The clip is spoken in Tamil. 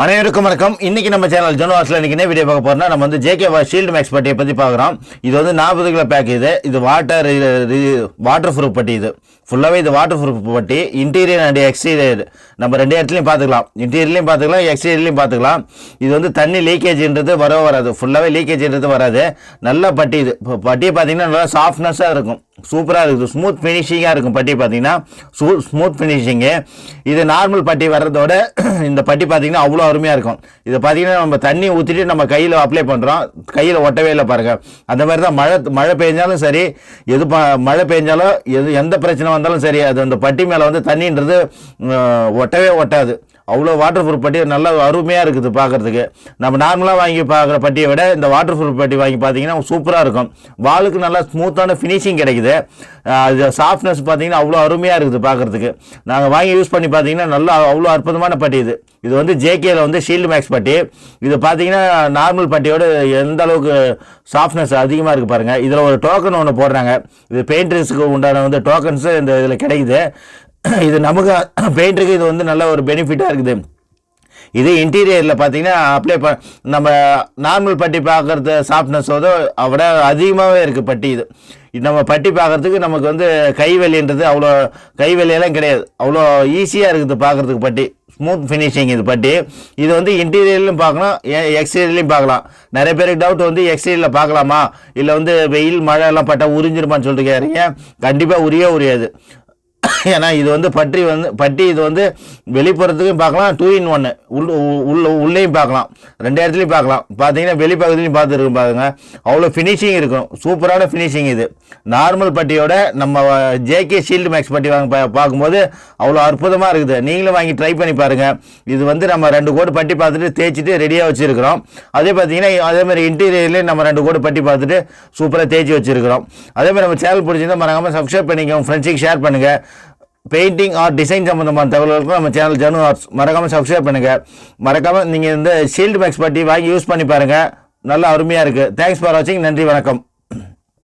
அனைவருக்கும் வணக்கம். இன்னைக்கு நம்ம சேனல் ஜோனவாஸில் இன்னைக்கு என்ன வீடியோ பார்க்க போறோம்னா நம்ம வந்து ஜேகே ஷீல்டு மேக்ஸ் பட்டியை பற்றி பார்க்குறோம். இது வந்து நாற்பது கிலோ பேக் இது. இது வாட்டர் வாட்டர் ப்ரூஃப் பட்டி இது. ஃபுல்லாகவே இது வாட்டர் ப்ரூஃப் பட்டி. இன்டீரியர் அண்ட் எக்ஸ்டீரியர் நம்ம ரெண்டு இடத்துலையும் பார்த்துக்கலாம். இன்டீரியர்லையும் பார்த்துக்கலாம் எக்ஸ்டீரியர்லையும் பார்த்துக்கலாம். இது வந்து தண்ணி லீக்கேஜ்ன்றது வரவே வராது. ஃபுல்லாகவே லீக்கேஜ்ன்றது வராது. நல்ல பட்டி இது. இப்போ பட்டியை பார்த்தீங்கன்னா நல்லா சாஃப்ட்னஸாக இருக்கும். சூப்பராக இருக்குது. ஸ்மூத் ஃபினிஷிங்காக இருக்கும் பட்டி பார்த்தீங்கன்னா சூ ஸ்மூத் ஃபினிஷிங்கு இது நார்மல் பட்டி வர்றதோட இந்த பட்டி பார்த்தீங்கன்னா அவ்வளோ அருமையாக இருக்கும். இதை பார்த்தீங்கன்னா நம்ம தண்ணி ஊற்றிட்டு நம்ம கையில் அப்ளை பண்ணுறோம் கையில் ஒட்டவே இல்லை பாருங்கள் அந்த மாதிரி தான் மழை மழை பெஞ்சாலும் சரி எது மழை பெஞ்சாலும் எது எந்த பிரச்சனை வந்தாலும் சரி அது அந்த பட்டி மேலே வந்து தண்ணின்றது ஒட்டவே ஒட்டாது. அவ்வளோ வாட்டர் ப்ரூஃப் பட்டி நல்லா அருமையாக இருக்குது பார்க்குறதுக்கு. நம்ம நார்மலாக வாங்கி பார்க்குற பட்டியை விட இந்த வாட்டர் ப்ரூஃப் பட்டி வாங்கி பார்த்தீங்கன்னா சூப்பராக இருக்கும். வாலுக்கு நல்லா ஸ்மூத்தான ஃபினிஷிங் கிடைக்குது. அது சாஃப்ட்னஸ் பார்த்தீங்கன்னா அவ்வளோ அருமையாக இருக்குது பார்க்குறதுக்கு. நாங்கள் வாங்கி யூஸ் பண்ணி பார்த்தீங்கன்னா நல்லா அவ்வளோ அற்புதமான பட்டி இது. இது வந்து ஜேகேல வந்து ஷீல்டு மேக்ஸ் பட்டி. இது பார்த்தீங்கன்னா நார்மல் பட்டியோட எந்த அளவுக்கு சாஃப்ட்னஸ் அதிகமாக இருக்குது பாருங்கள் இதில் ஒரு டோக்கன் ஒன்று போடுறாங்க. இது பெயிண்டர்ஸுக்கு உண்டான வந்து டோக்கன்ஸு இந்த இதில் கிடைக்குது. இது நமக்கு பெயிண்ட்டுக்கு இது வந்து நல்ல ஒரு பெனிஃபிட்டாக இருக்குது. இதே இன்டீரியரில் பார்த்தீங்கன்னா அப்ளை ப நம்ம நார்மல் பட்டி பார்க்குறது சாஃப்ட்னஸோட விட அதிகமாகவே இருக்குது பட்டி இது. நம்ம பட்டி பார்க்குறதுக்கு நமக்கு வந்து கைவெளின்றது அவ்வளோ கைவெளியெல்லாம் கிடையாது. அவ்வளோ ஈஸியாக இருக்குது பார்க்குறதுக்கு பட்டி. ஸ்மூத் ஃபினிஷிங் இது பட்டி. இது வந்து இன்டீரியர்லையும் பார்க்கலாம் எக்ஸ்டீரியர்லையும் பார்க்கலாம் நிறைய பேருக்கு டவுட் வந்து எக்ஸ்டீரியரில் பார்க்கலாமா இல்லை வந்து வெயில் மழை எல்லாம் பட்டால் உறிஞ்சிருமான்னு சொல்லிட்டு கேட்குறீங்க கண்டிப்பாக உரிய உரியாது. ஏன்னா இது வந்து பட்டி வந்து பட்டி இது வந்து வெளிப்புறத்துக்கும் பார்க்கலாம் டூ இன் ஒன்று உள் உள்ள உள்ளேயும் பார்க்கலாம். ரெண்டு இடத்துலையும் பார்க்கலாம். பார்த்தீங்கன்னா வெளிப்பகுதியிலையும் பார்த்துருக்கு பாருங்க. அவ்வளோ ஃபினிஷிங் இருக்கும். சூப்பரான ஃபினிஷிங் இது. நார்மல் பட்டியோட நம்ம ஜேகே ஷீல்டு மேக்ஸ் பட்டி வாங்க பா- பார்க்கும்போது அவ்வளோ அற்புதமாக இருக்குது. நீங்களும் வாங்கி ட்ரை பண்ணி பாருங்கள் இது வந்து நம்ம ரெண்டு கோடு பட்டி பார்த்துட்டு தேய்ச்சிட்டு ரெடியாக வச்சுருக்கிறோம். அதே பார்த்தீங்கன்னா அதே மாதிரி இன்டீரியர்லேயும் நம்ம ரெண்டு கோடு பட்டி பார்த்துட்டு சூப்பராக தேய்ச்சி வச்சுருக்கிறோம். அதே மாதிரி நம்ம சேனல் பிடிச்சிருந்தா மறக்காமல் சப்ஸ்கிரைப் பண்ணிக்கோங்க. ஃப்ரெண்ட்ஸுக்கு ஷேர் பண்ணுங்கள் பெயிண்டிங் ஆர் டிசைன் சம்மந்தமான தகவல்களுக்கும் நம்ம சேனல் ஜனு ஆர்ட்ஸ் மறக்காமல் சப்ஸ்கிரைப் பண்ணுங்கள் மறக்காமல் நீங்கள் இந்த ஷீல்டு மேக்ஸ் பட்டி வாங்கி யூஸ் பண்ணி பாருங்கள் நல்லா அருமையாக இருக்குது தேங்க்ஸ் ஃபார் வாட்சிங் நன்றி வணக்கம்.